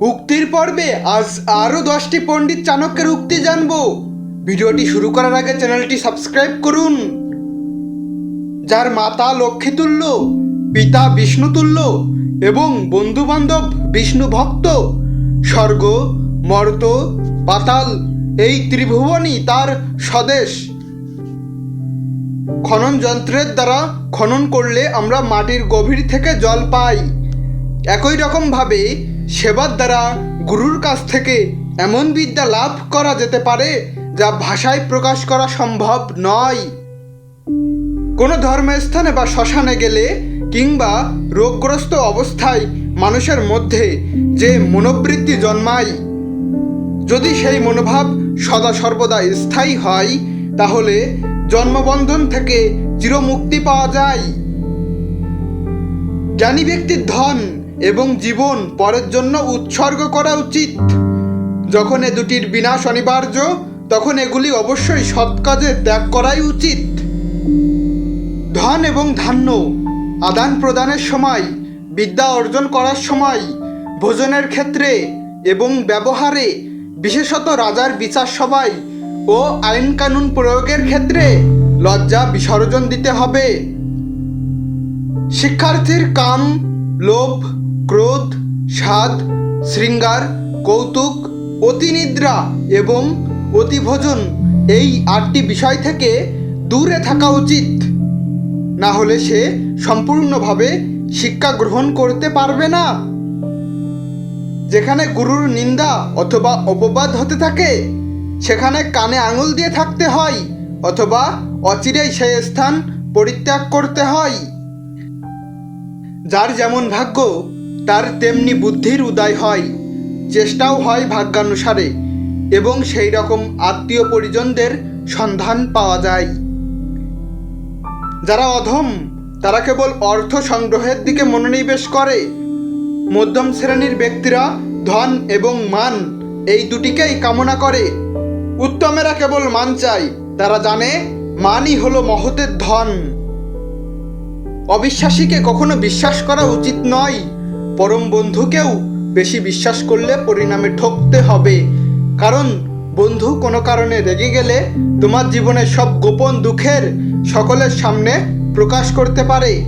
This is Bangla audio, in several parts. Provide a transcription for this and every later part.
উক্তির পর্বে আজ আরও দশটি পণ্ডিত চাণক্যের উক্তি জানব। ভিডিওটি শুরু করার আগে চ্যানেলটি সাবস্ক্রাইব করুন। যার মাতা লক্ষ্মীতুল্য, পিতা বিষ্ণুতুল্য এবং বন্ধুবান্ধব বিষ্ণু ভক্ত, স্বর্গ, মর্ত, পাতাল, এই ত্রিভুবনই তার স্বদেশ। খনন যন্ত্রের দ্বারা খনন করলে আমরা মাটির গভীর থেকে জল পাই। একই রকমভাবে সেবার দ্বারা গুরুর কাছ থেকে এমন বিদ্যা লাভ করা যেতে পারে যা ভাষায় প্রকাশ করা সম্ভব নয়। কোনো ধর্মস্থানে বা শ্মশানে গেলে কিংবা রোগগ্রস্ত অবস্থায় মানুষের মধ্যে যে মনোবৃত্তি জন্মায়, যদি সেই মনোভাব সদা সর্বদা স্থায়ী হয়, তাহলে জন্মবন্ধন থেকে চিরমুক্তি পাওয়া যায়। জ্ঞানী ব্যক্তির ধন এবং জীবন পরের জন্য উৎসর্গ করা উচিত। যখন এ দুটির বিনাশ অনিবার্য, তখন এগুলি অবশ্যই সৎ কাজে ত্যাগ করাই উচিত। ধন এবং ধান্য, আদান প্রদানের সময়, বিদ্যা অর্জন করার সময়, ভোজনের ক্ষেত্রে এবং ব্যবহারে, বিশেষত রাজার বিচার সভায় ও আইন কানুন প্রয়োগের ক্ষেত্রে লজ্জা বিসর্জন দিতে হবে। শিক্ষার্থীর কাম, লোভ ক্রোধ, স্বাদ, শৃঙ্গার, কৌতুক, অতিনিদ্রা এবং অতিভোজন এই আটটি বিষয় থেকে দূরে থাকা উচিত। না হলে সে সম্পূর্ণভাবে শিক্ষা গ্রহণ করতে পারবে না। যেখানে গুরুর নিন্দা অথবা অপবাদ হতে থাকে, সেখানে কানে আঙুল দিয়ে থাকতে হয় অথবা অচিরেই সেই স্থান পরিত্যাগ করতে হয়। যার যেমন ভাগ্য তার তেমনি বুদ্ধির উদয় হয়, চেষ্টাও হয় ভাগ্যানুসারে, এবং সেই রকম আত্মীয় পরিজনদের সন্ধান পাওয়া যায়। যারা অধম, তারা কেবল অর্থ সংগ্রহের দিকে মনোনিবেশ করে। মধ্যম শ্রেণির ব্যক্তিরা ধন এবং মান এই দুটিকেই কামনা করে। উত্তমেরা কেবল মান চায়, তারা জানে মানই হলো মহতের ধন। অবিশ্বাসীকে কখনো বিশ্বাস করা উচিত নয়। পরম বন্ধুকেও বেশি বিশ্বাস করলে পরিণামে ঠকতে হবে। কারণ বন্ধু কোনো কারণে রেগে গেলে তোমার জীবনের সব গোপন দুঃখের সকলের সামনে প্রকাশ করতে পারে।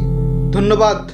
ধন্যবাদ।